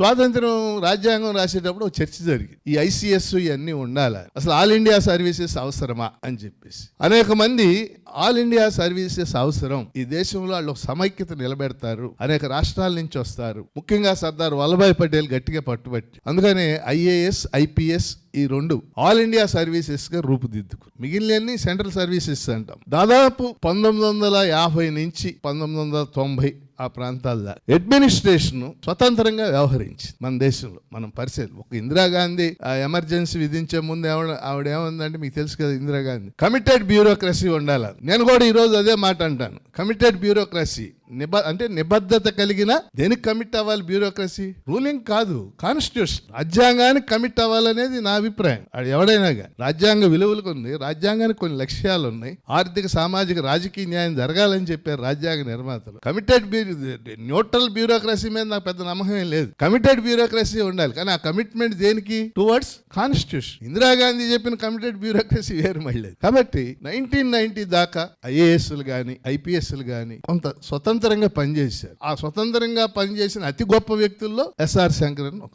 స్వాతంత్రం రాజ్యాంగం రాసేటప్పుడు చర్చ జరిగింది. ఈ ఐసీఎస్ ఇవన్నీ ఉండాలి అసలు ఆల్ ఇండియా సర్వీసెస్ అవసరమా అని చెప్పేసి. అనేక మంది ఆల్ ఇండియా సర్వీసెస్ అవసరం. ఈ దేశంలో వాళ్ళు సమైక్యత నిలబెడతారు. అనేక రాష్ట్రాల నుంచి వస్తారు. ముఖ్యంగా సర్దార్ వల్లభాయ్ పటేల్ గట్టిగా పట్టుబట్టి. అందుకనే ఐఏఎస్ ఐపీఎస్ ఈ రెండు ఆల్ ఇండియా సర్వీసెస్గా రూపుదిద్దుకు మిగిలినన్ని సెంట్రల్ సర్వీసెస్ అంటాం. దాదాపు పంతొమ్మిది వందల యాభై నుంచి పంతొమ్మిది వందల తొంభై ఆ ప్రాంతాల్లో అడ్మినిస్ట్రేషన్ స్వతంత్రంగా వ్యవహరించింది. మన దేశంలో మనం పరిశీలి ఒక ఇందిరాగాంధీ ఆ ఎమర్జెన్సీ విధించే ముందు ఆవిడ ఆవిడ ఏముందంటే మీకు తెలుసు కదా ఇందిరాగాంధీ. కమిటెడ్ బ్యూరోక్రసీ ఉండాలి. నేను కూడా ఈ రోజు అదే మాట అంటాను. కమిటెడ్ బ్యూరోక్రసీ నిబ అంటే నిబద్ధత కలిగిన దేనికి కమిట్ అవ్వాలి బ్యూరోక్రసీ రూలింగ్ కాదు కాన్స్టిట్యూషన్ రాజ్యాంగానికి కమిట్ అవ్వాలనేది నా అభిప్రాయం. అది ఎవడైనా కానీ రాజ్యాంగ విలువలు కొన్ని రాజ్యాంగానికి కొన్ని లక్ష్యాలు ఉన్నాయి. ఆర్థిక సామాజిక రాజకీయ న్యాయం జరగాలని చెప్పారు రాజ్యాంగ నిర్మాతలు. కమిటెడ్ న్యూట్రల్ బ్యూరోక్రసీ మీద నాకు పెద్ద నమ్మకం ఏం లేదు. కమిటెడ్ బ్యూరోక్రసీ ఉండాలి. కానీ ఆ కమిట్మెంట్ దేనికి? టువర్డ్స్ కాన్స్టిట్యూషన్ ఇందిరాగాంధీ చెప్పిన కమిటెడ్ బ్యూరోక్రసీ వేరు మళ్ళీ. కాబట్టి నైన్టీన్ నైన్టీ దాకా ఐఏఎస్లు కానీ ఐపీఎస్లు కానీ కొంత స్వతంత్ర స్వతంత్రంగా పనిచేశారు. ఆ స్వతంత్రంగా పనిచేసిన అతి గొప్ప వ్యక్తుల్లో ఎస్ఆర్ శంకరన్ ఒక